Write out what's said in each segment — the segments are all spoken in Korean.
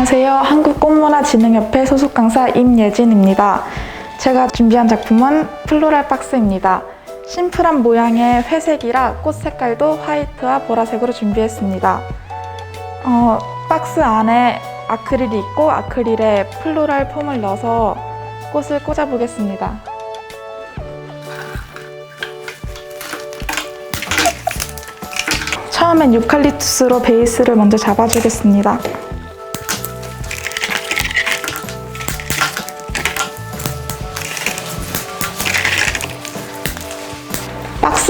안녕하세요. 한국꽃문화진흥협회 소속 강사 임예진입니다. 제가 준비한 작품은 플로랄 박스입니다. 심플한 모양의 회색이라 꽃 색깔도 화이트와 보라색으로 준비했습니다. 어, 박스 안에 아크릴이 있고 아크릴에 플로랄 폼을 넣어서 꽃을 꽂아 보겠습니다. 처음엔 유칼립투스로 베이스를 먼저 잡아주겠습니다.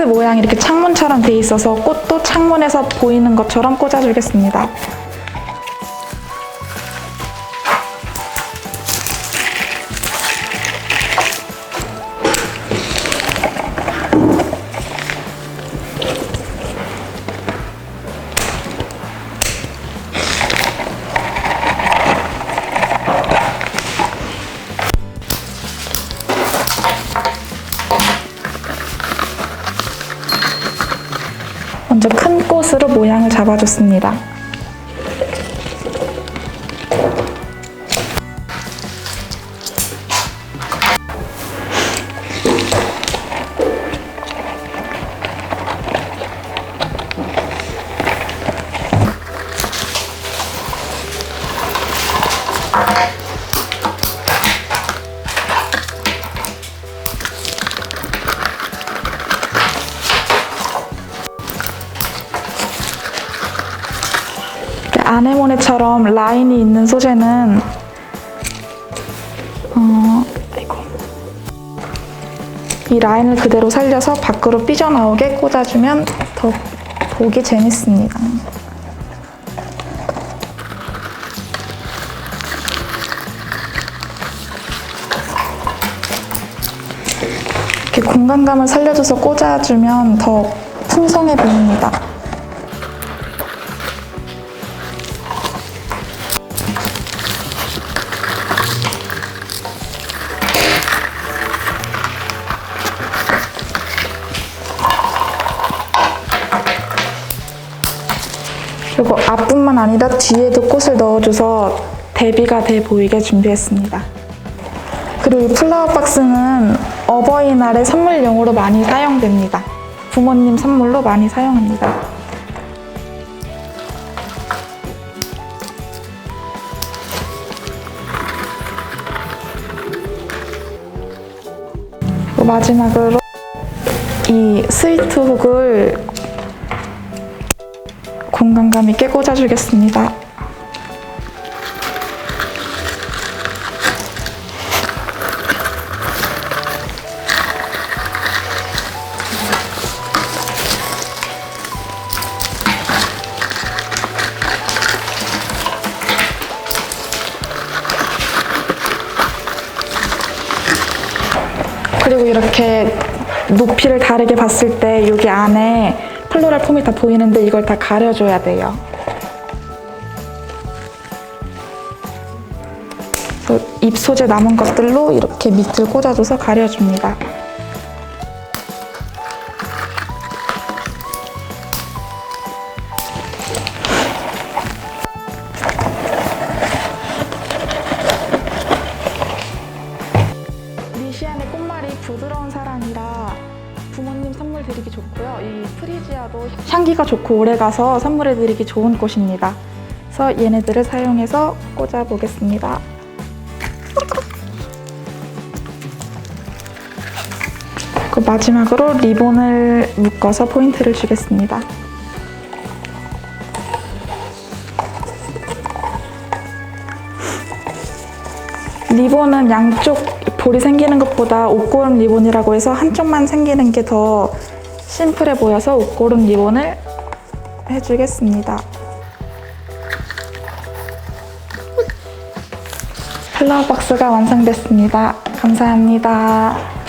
모양이 이렇게 창문처럼 돼 있어서 꽃도 창문에서 보이는 것처럼 꽂아주겠습니다. 먼저 큰 꽃으로 모양을 잡아줬습니다. 아네모네처럼 라인이 있는 소재는 어, 아이고. 이 라인을 그대로 살려서 밖으로 삐져나오게 꽂아주면 더 보기 재밌습니다. 이렇게 공간감을 살려줘서 꽂아주면 더 풍성해 보입니다. 그리고 앞뿐만 아니라 뒤에도 꽃을 넣어줘서 대비가 돼 보이게 준비했습니다. 그리고 이 플라워 박스는 어버이날의 선물용으로 많이 사용됩니다. 부모님 선물로 많이 사용합니다. 마지막으로 이 스위트 훅을 공간감 있게 꽂아주겠습니다. 그리고 이렇게 높이를 다르게 봤을 때 여기 안에 플로랄 폼이 다 보이는데 이걸 다 가려줘야 돼요. 잎 소재 남은 것들로 이렇게 밑을 꽂아줘서 가려줍니다. 드리기 좋고요. 이 프리지아도 향기가 좋고 오래가서 선물해 드리기 좋은 꽃입니다. 그래서 얘네들을 사용해서 꽂아 보겠습니다. 그 마지막으로 리본을 묶어서 포인트를 주겠습니다. 리본은 양쪽 볼이 생기는 것보다 옷고름 리본이라고 해서 한쪽만 생기는 게 더 심플해 보여서 옷고름 리본을 해주겠습니다. 플라워 박스가 완성됐습니다. 감사합니다.